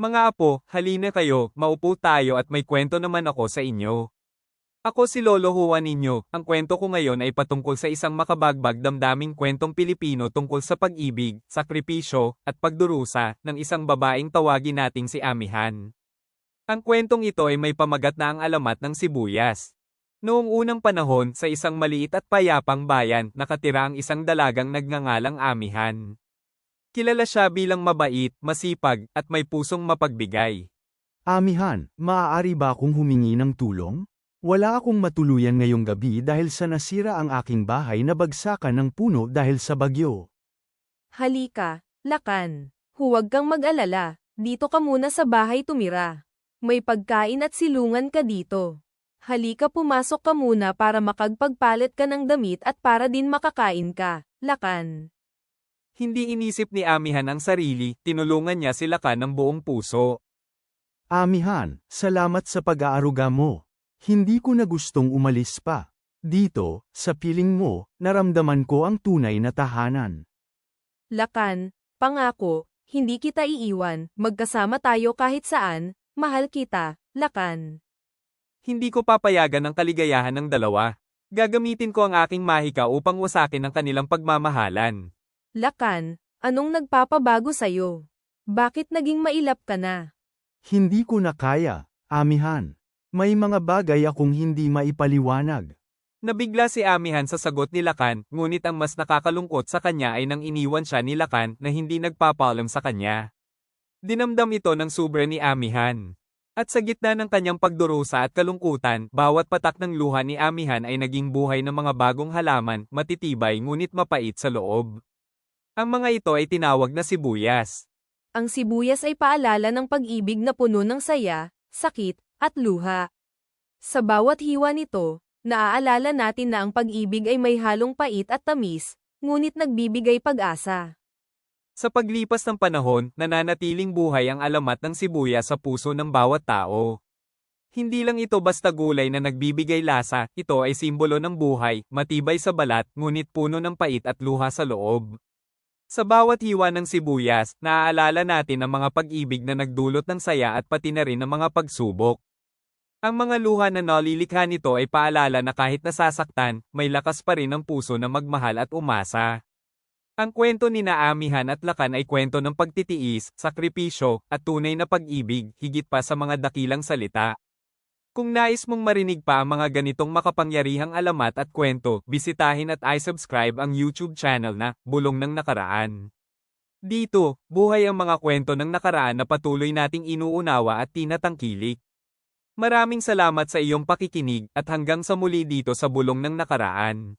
Mga apo, halina kayo, maupo tayo at may kwento naman ako sa inyo. Ako si Lolo Juan ninyo, ang kwento ko ngayon ay patungkol sa isang makabagbag damdaming kwentong Pilipino tungkol sa pag-ibig, sakripisyo, at pagdurusa ng isang babaeng tawagin nating si Amihan. Ang kwentong ito ay may pamagat na ang alamat ng sibuyas. Noong unang panahon sa isang maliit at payapang bayan, nakatira ang isang dalagang nagngangalang Amihan. Kilala siya bilang mabait, masipag, at may pusong mapagbigay. Amihan, maaari ba akong humingi ng tulong? Wala akong matuluyan ngayong gabi dahil sa nasira ang aking bahay na bagsakan ng puno dahil sa bagyo. Halika, Lakan. Huwag kang mag-alala, dito ka muna sa bahay tumira. May pagkain at silungan ka dito. Halika pumasok ka muna para makagpagpalit ka ng damit at para din makakain ka, Lakan. Hindi inisip ni Amihan ang sarili, tinulungan niya si Lakan ng buong puso. Amihan, salamat sa pag-aaruga mo. Hindi ko na gustong umalis pa. Dito, sa piling mo, naramdaman ko ang tunay na tahanan. Lakan, pangako, hindi kita iiwan, magkasama tayo kahit saan, mahal kita, Lakan. Hindi ko papayagan ang kaligayahan ng dalawa. Gagamitin ko ang aking mahika upang wasakin ang kanilang pagmamahalan. Lakan, anong nagpapabago sa'yo? Bakit naging mailap ka na? Hindi ko na kaya, Amihan. May mga bagay akong hindi maipaliwanag. Nabigla si Amihan sa sagot ni Lakan, ngunit ang mas nakakalungkot sa kanya ay nang iniwan siya ni Lakan na hindi nagpapaalam sa kanya. Dinamdam ito ng sobra ni Amihan. At sa gitna ng kanyang pagdurusa at kalungkutan, bawat patak ng luha ni Amihan ay naging buhay ng mga bagong halaman, matitibay ngunit mapait sa loob. Ang mga ito ay tinawag na sibuyas. Ang sibuyas ay paalala ng pag-ibig na puno ng saya, sakit, at luha. Sa bawat hiwa nito, naaalala natin na ang pag-ibig ay may halong pait at tamis, ngunit nagbibigay pag-asa. Sa paglipas ng panahon, nananatiling buhay ang alamat ng sibuyas sa puso ng bawat tao. Hindi lang ito basta gulay na nagbibigay lasa, ito ay simbolo ng buhay, matibay sa balat, ngunit puno ng pait at luha sa loob. Sa bawat hiwa ng sibuyas, naaalala natin ang mga pag-ibig na nagdulot ng saya at pati na rin ang mga pagsubok. Ang mga luha na nalilikha nito ay paalala na kahit nasasaktan, may lakas pa rin ang puso na magmahal at umasa. Ang kwento ni Naamihan at Lakan ay kwento ng pagtitiis, sakripisyo, at tunay na pag-ibig, higit pa sa mga dakilang salita. Kung nais mong marinig pa ang mga ganitong makapangyarihang alamat at kwento, bisitahin at i-subscribe ang YouTube channel na Bulong ng Nakaraan. Dito, buhay ang mga kwento ng nakaraan na patuloy nating inuunawa at tinatangkilik. Maraming salamat sa iyong pakikinig at hanggang sa muli dito sa Bulong ng Nakaraan.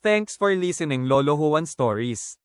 Thanks for listening Lolo Juan Stories.